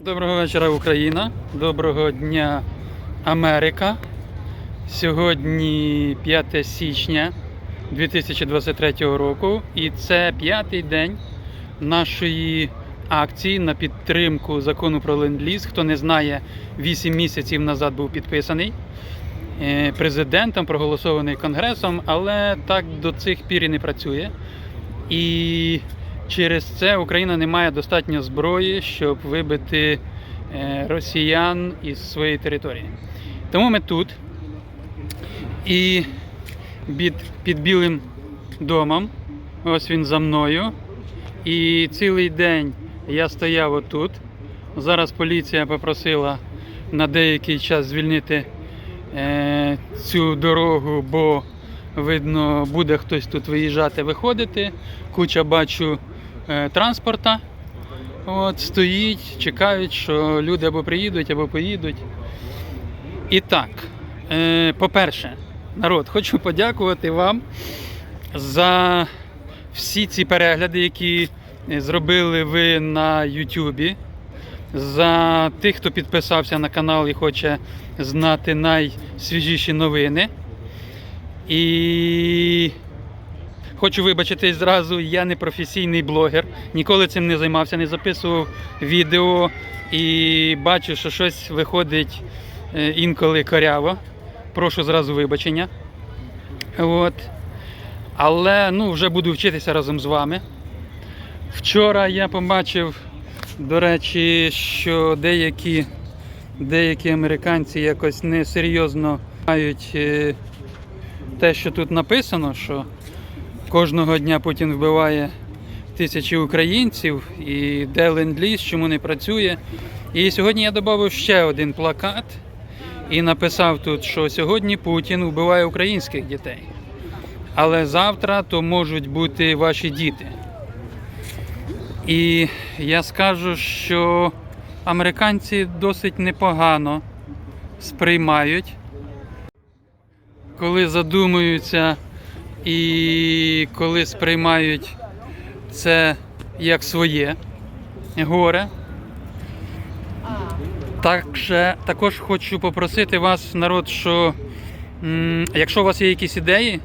Доброго вечора, Україна. Доброго дня, Америка. Сьогодні 5 січня 2023 року, і це п'ятий день нашої акції на підтримку закону про ленд-ліз. Хто не знає, 8 місяців назад був підписаний е, президентом, проголосований конгресом, але так до цих пір і не працює. І через це Україна не має достатньо зброї, щоб вибити е, росіян із своєї території. Тому ми тут і під, під Білим домом, ось він за мною. І цілий день я стояв отут. Зараз поліція попросила на деякий час звільнити е, цю дорогу, бо видно, буде хтось тут виїжджати, виходити. Куча бачу транспорта. От, стоїть, чекають, що люди або приїдуть, або поїдуть. І так, е, по-перше, народ, хочу подякувати вам за всі ці перегляди, які е, зробили ви на Ютубі. За тих, хто підписався на канал і хоче знати найсвіжіші новини. І хочу вибачитись зразу, я не професійний блогер, ніколи цим не займався, не записував відео і бачу, що щось виходить е, інколи коряво. Прошу зразу вибачення. От. Але ну, вже буду вчитися разом з вами. Вчора я побачив, до речі, що деякі, деякі американці якось несерйозно мають е, те, що тут написано, що кожного дня Путін вбиває тисячі українців і де ленд-ліз, чому не працює. І сьогодні я додав ще один плакат і написав тут, що сьогодні Путін вбиває українських дітей. Але завтра то можуть бути ваші діти. І я скажу, що американці досить непогано сприймають, коли задумуються і коли сприймають це як своє горе. Також, також хочу попросити вас, народ, що якщо у вас є якісь ідеї,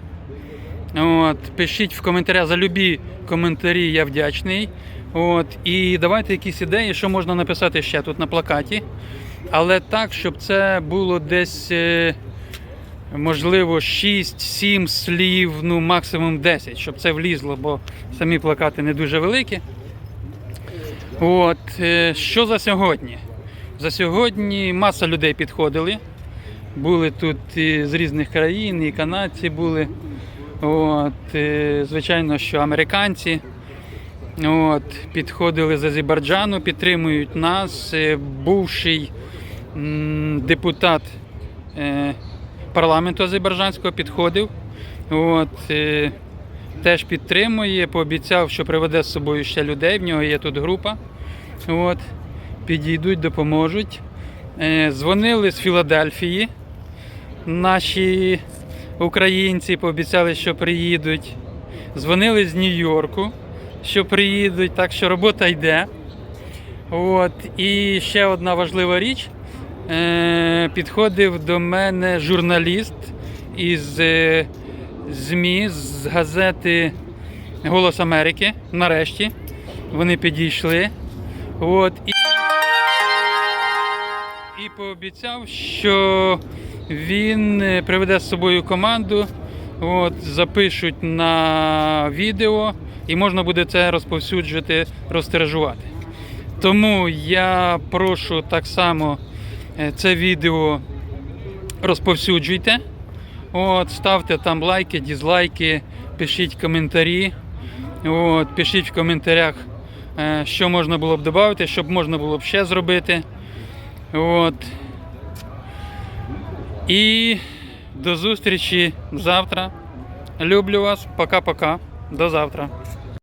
От, пишіть в коментарях за любі коментарі, я вдячний. От, і давайте якісь ідеї, що можна написати ще тут на плакаті. Але так, щоб це було десь, е, можливо, 6-7 слів, ну максимум 10, щоб це влізло, бо самі плакати не дуже великі. От, е, що за сьогодні? За сьогодні маса людей підходили. Були тут і з різних країн, і канадці були. От, е, звичайно, що американці от, підходили з Азербайджану, підтримують нас. Е, Бувший депутат парламенту азербайджанського підходив. От, е, теж підтримує, пообіцяв, що приведе з собою ще людей. В нього є тут група. От, підійдуть, допоможуть. Е, Дзвонили з Філадельфії. Наші українці пообіцяли, що приїдуть. Дзвонили з Нью-Йорку, що приїдуть, так що робота йде. От. І ще одна важлива річ. Е, Підходив до мене журналіст із е, ЗМІ, з газети Голос Америки. Нарешті вони підійшли. От. І і пообіцяв, що він е, приведе з собою команду, от, запишуть на відео і можна буде це розповсюджувати, розтиражувати. Тому я прошу так само це відео розповсюджуйте. От, ставте там лайки, дізлайки, пишіть коментарі. От, пишіть в коментарях, е, що можна було б додати, що б можна було б ще зробити. От. І до зустрічі завтра. Люблю вас. Пока-пока. До завтра.